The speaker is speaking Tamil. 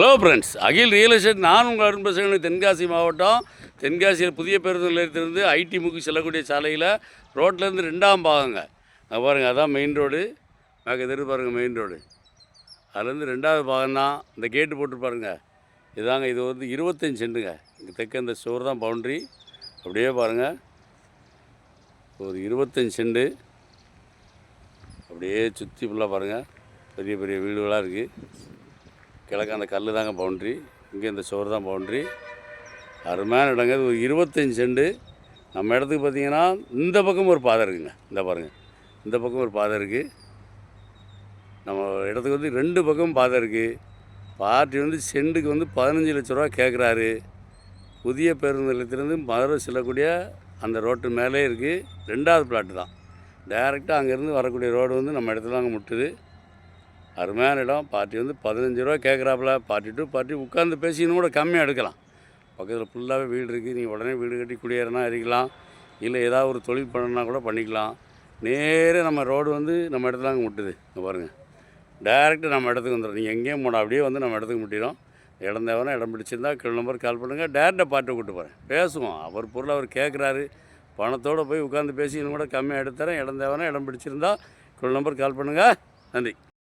Hello friends Akhil real estate நான் உங்கள் அருண் பேசுகிறேன் தென்காசி மாவட்டம். தென்காசியில் புதிய பேருந்து நிலையத்திலிருந்து ஐடி முக்கு செல்லக்கூடிய சாலையில் ரோட்லேருந்து ரெண்டாம் பாகங்க. அங்கே பாருங்கள் அதான் மெயின் ரோடு மேக்க எதிர் பாருங்கள் மெயின் ரோடு அதுலேருந்து ரெண்டாவது பாகம் தான் இந்த கேட்டு போட்டு பாருங்க. இதாங்க இது வந்து இருபத்தஞ்சு செண்டுங்க இங்கே தெற்க இந்த ஸ்டோர் தான் பவுண்ட்ரி அப்படியே பாருங்கள் ஒரு இருபத்தஞ்சு செண்டு. அப்படியே சுற்றி ஃபுல்லாக பாருங்கள் பெரிய பெரிய வீடுகளாக இருக்குது கிழக்கு அந்த கல் தாங்க பவுண்ட்ரி இங்கே இந்த சோறு தான் பவுண்ட்ரி அருமையான இடங்க. ஒரு இருபத்தஞ்சி செண்டு. நம்ம இடத்துக்கு பார்த்தீங்கன்னா இந்த பக்கம் ஒரு பாதை இருக்குங்க. இந்த பாருங்கள் இந்த பக்கம் ஒரு பாதை இருக்குது நம்ம இடத்துக்கு வந்து ரெண்டு பக்கம் பாதை இருக்குது பார்ட்டி வந்து செண்டுக்கு வந்து பதினஞ்சு லட்ச ரூபா கேட்குறாரு புதிய பேருந்து நிலையத்திலேருந்து மதுரை செல்லக்கூடிய அந்த ரோட்டு மேலே இருக்குது ரெண்டாவது பிளாட்டு தான். டைரெக்டாக அங்கேருந்து வரக்கூடிய ரோடு வந்து நம்ம இடத்துல தாங்க முட்டுது. அருமையான இடம். பார்ட்டி வந்து பதினஞ்சு ரூபா கேட்குறாப்புல பார்ட்டி டு பார்ட்டி உட்காந்து பேசின்னு கூட கம்மியாக எடுக்கலாம். பக்கத்தில் ஃபுல்லாகவே வீடு இருக்குது நீங்கள் உடனே வீடு கட்டி குடியேறினா இருக்கலாம். இல்லை ஏதாவது ஒரு தொழில் பண்ணனா கூட பண்ணிக்கலாம். நேரே நம்ம ரோடு வந்து நம்ம இடத்துல அங்கே முட்டுது. இங்கே பாருங்கள் டேரெக்டாக நம்ம இடத்துக்கு வந்துடும் நீங்கள் எங்கேயும் போனால் அப்படியே வந்து நம்ம இடத்துக்கு முட்டிடும் இடம் தேவைன்னா இடம் பிடிச்சிருந்தா கிலோ நம்பர் கால் பண்ணுங்கள் டேரெக்டாக பார்ட்டி கூப்பிட்டு போகிறேன் பேசுவோம். அவர் பொருள் அவர் கேட்குறாரு பணத்தோடு போய் உட்காந்து பேசி இன்னும் கூட கம்மியாக எடுத்துறேன். இடம் தேவைன்னா இடம் பிடிச்சிருந்தா கிலோ நம்பர் கால் பண்ணுங்கள் நன்றி.